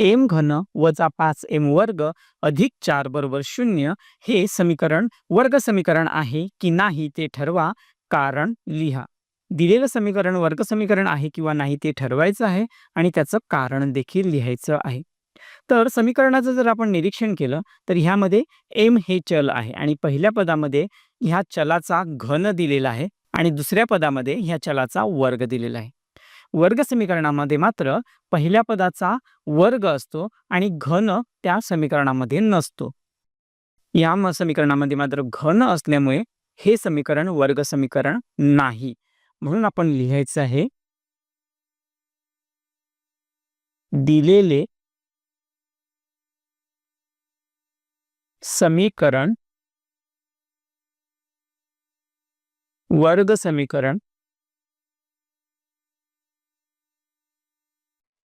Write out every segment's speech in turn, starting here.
M घन वजा पाच एम वर्ग अधिक चार बरोबर शून्य हे समीकरण वर्ग समीकरण आहे की नाही ते ठरवा. कारण लिहा. दिलेलं समीकरण वर्ग समीकरण आहे किंवा नाही ते ठरवायचं आहे आणि त्याचं कारण देखील लिहायचं आहे. तर समीकरणाचं जर आपण निरीक्षण केलं तर ह्यामध्ये एम हे चल आहे आणि पहिल्या पदामध्ये ह्या चलाचा घन दिलेला आहे आणि दुसऱ्या पदामध्ये ह्या चलाचा वर्ग दिलेला आहे. वर्ग समीकरणामध्ये मात्र पहिल्या पदाचा वर्ग असतो आणि घन त्या समीकरणामध्ये नसतो. या म- समीकरणामध्ये मात्र घन असल्यामुळे हे समीकरण वर्ग समीकरण नाही. म्हणून आपण लिहायचं आहे. दिलेले समीकरण वर्ग समीकरण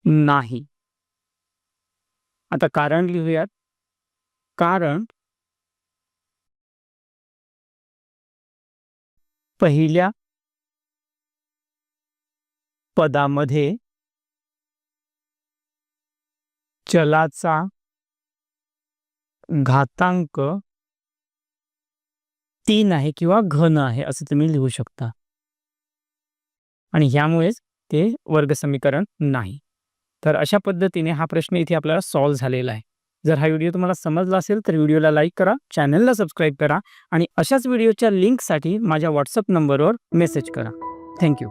नाही. आता कारण लिहूयात. कारण पहिल्या पदामध्ये चलाचा घातांक तीन आहे किंवा घन आहे असं तुम्ही लिहू शकता. आणि ह्यामुळेच ते वर्ग समीकरण नाही. तर अशा पद्धतीने हा प्रश्न इथे आपल्याला सॉल्व्ह झालेला आहे. जर हा व्हिडिओ तुम्हाला समजला असेल तर व्हिडिओला लाईक करा चॅनलला सबस्क्राईब करा आणि अशाच व्हिडिओच्या लिंकसाठी माझ्या व्हॉट्सअप नंबरवर मेसेज करा. थँक्यू